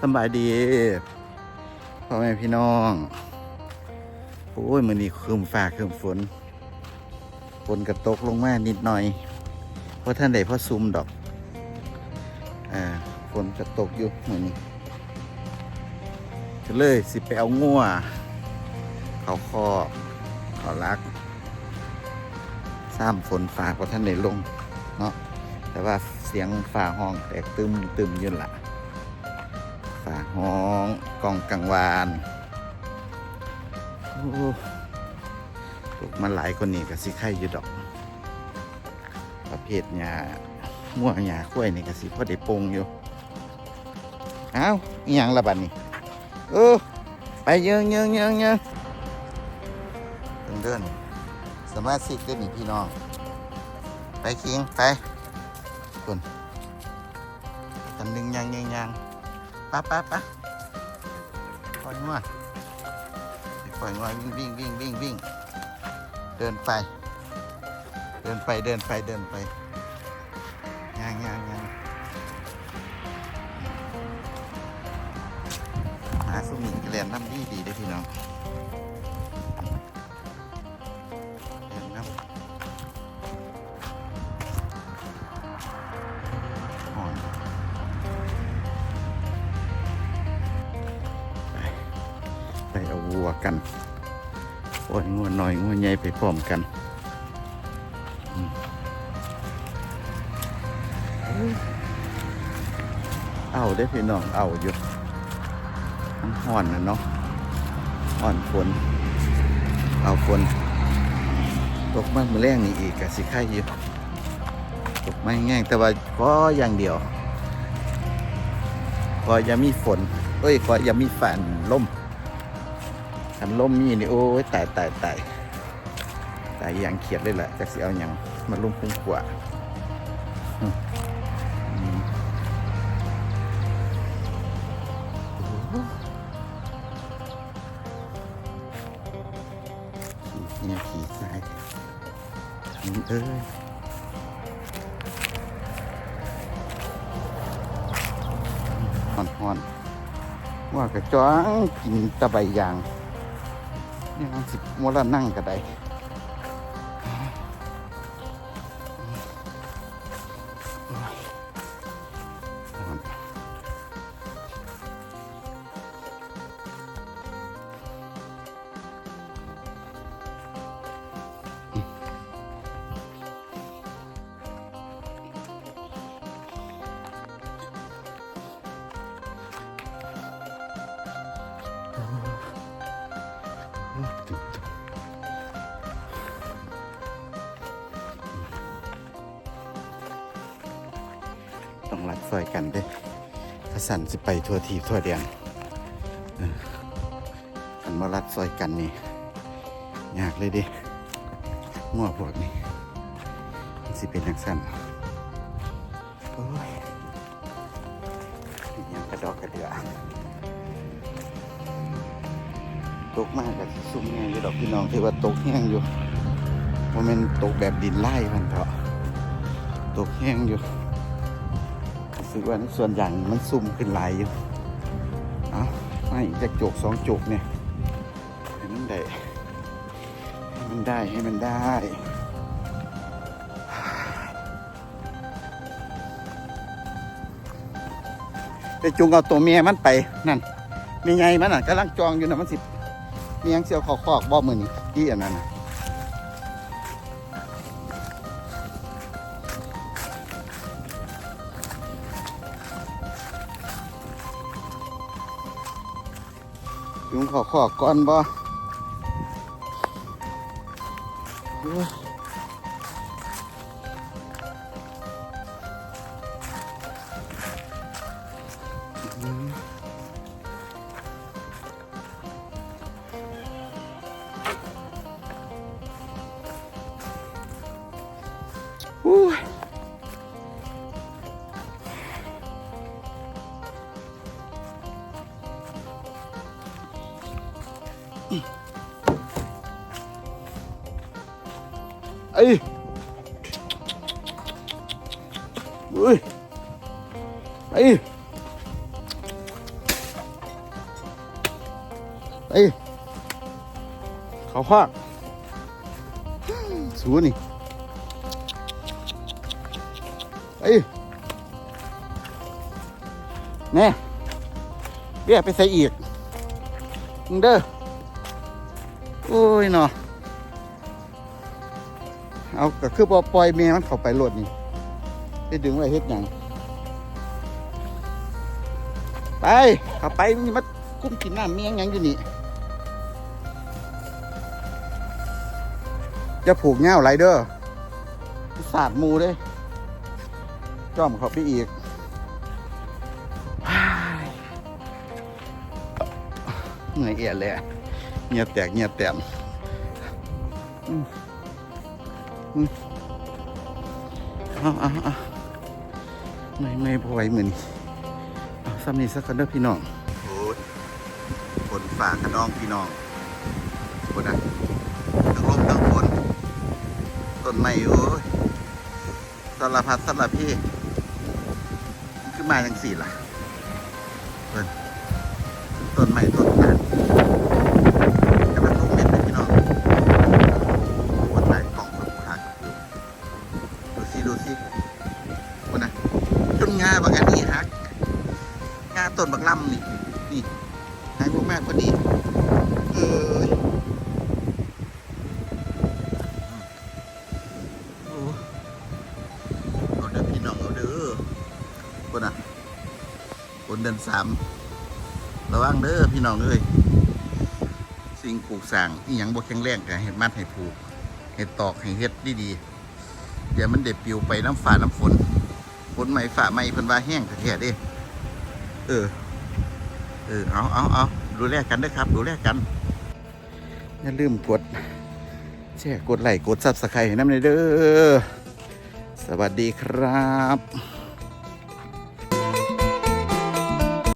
สบายดีพ่อแม่พี่น้อง โอ้ยมือนี้คืมฟ้าคืมฝน ฝนกระตกลงมานิดหน่อย เพราะท่านใดพ่อซุมดอกอ่าฝนกระตกอยู่มือนี้ก็เลยสิไปเอางัวเขาคอเขารักซ้ำฝนฟ้าเพราะท่านใดลง เนาะ แต่ว่าเสียงฝ่าห้องแตกตึมตึมอยืนละฝ่าห้องกองกังวานโอ้ตกมาหลายคนนี้ก็สิไข่อยู่ดอก ประเภทหญ้าม่วงหญ้าข้วยนี่ก็สิพอได้ปงอยู่เอ้าอหยังละบัดนี้เออไปเยิงเยิงเยิงเยิงเดินเดินสมาชิกเด้อนี่พี่น้อง ไปคิงไป คนตำหนึ่งยางยางยางปะปะปะปล่อยงัวปล่อยงัววิ่งวิ่งวิ่งวิ่งวิ่งเดินไป เดินไปเดินไปเดินไปยางยางยางหาสุมิงเรียนน้ำดีดีได้พี่น้องาวัวกันโอ้ยงัวหน่อยงัวใหญ่ไปพร้อมกันเอาได้พี่น้องเอาอยู่มันห่อนนะเนาะห่อนฝนเอาฝนตกมาเมื่อแรงนี่อีกกะสิไข่อยู่ตกไม่แง่งแต่ว่าก็อย่างเดียวก็อย่ามีฝนเอ้ยก็อย่ามีฝันลม ขันลมมีนี่โอ้ยตายตายตายตายอย่างเขียดเลยแหละจะเสิเอาอย่างมาลุ่มพุ่งกว่าหขี่เนี่ยขี่ทรายอืมเอ้ยหอนหอนว่ากระจ้องกินตะไบยาง นี่มันสิมัวละนั่งกระได ต้องรัดซอยกันเด้ถ้าสั่นสิไปทั่วทีทั่วเดียนเอออันมารัดซอยกันนี่ยากเลยดิมั่วพวกนี้สิเป็นนักสั่นโอ้ยยังกระดอกกระเดือตกมากกับซุ่มแห้งอยู่ดอกพี่น้องที่ว่าตกแห้งอยู่ว่ามันตกแบบดินไล่มันเถอะตกแห้งอยู่ สึกว่าในส่วนอย่างมันซุ่มขึ้นหลายอยู่เอาไม่จะจกสองจกเนี่ยให้มันได้ให้มันได้ให้มันได้ไปจุงเอาตัวเมียมันไปนั่นมีไงมันอะกำลังจองอยู่นะมันสิเมียงเสียวขอกขอบ่มือนี่ที่อันนั้นนะ ยุงขอขอกก่อนบ่ เอ้ยอุ้ยไปไปเขาคอกสูนี่ไปแน่เบี้ยไปใส่อีกมึงเด้อ โอ้ยเนาะเอาก็คือบ่ปล่อยแม่มันเข้าไปรถนี่ไปดึงไว้เฮ็ดหยังไปเข้าไปมึงมากุ้มกินน้ำเมียงหยังอยู่นี่จะผูกเง่าไรเด้อสาดมูเด้จ้อมเขาไปอีกเหนื่อยเอียดเลย เงียแตกเงียแตมอืมอืมเอาเอาเอาไม่ไม่พอไหวเหมือนเอาซ้ำนี่สักกันเด้อพี่น้องโอ้ยฝนฝ่าขนองพี่น้องฝนอะทั้งลมทั้งฝนต้นไม้โอ้ยสารพัดสารพี่ขึ้นมาจังสี่ล่ะเพิ่นต้น นเดินสามระวังเด้อพี่น้องเอ้ยสิ่งปลูกสร้างอีหยังบ่แข็งแรงก็ให้มัดให้ผูกให้ตอกให้เฮ็ดดีๆเดี๋ยวมันเด็ดปิวไปน้ำฝ่าน้ำฝนฝนใหม่ฝ่าใหม่เพิ่นว่าแห้งแท้ๆเด้เออ เออเอาเอาเอาดูแลกันเด้อครับ ดูแลกันอย่าลืมกดแชร์กดไลค์กดซับสไครต์ให้น้ำในเด้อสวัสดีครับ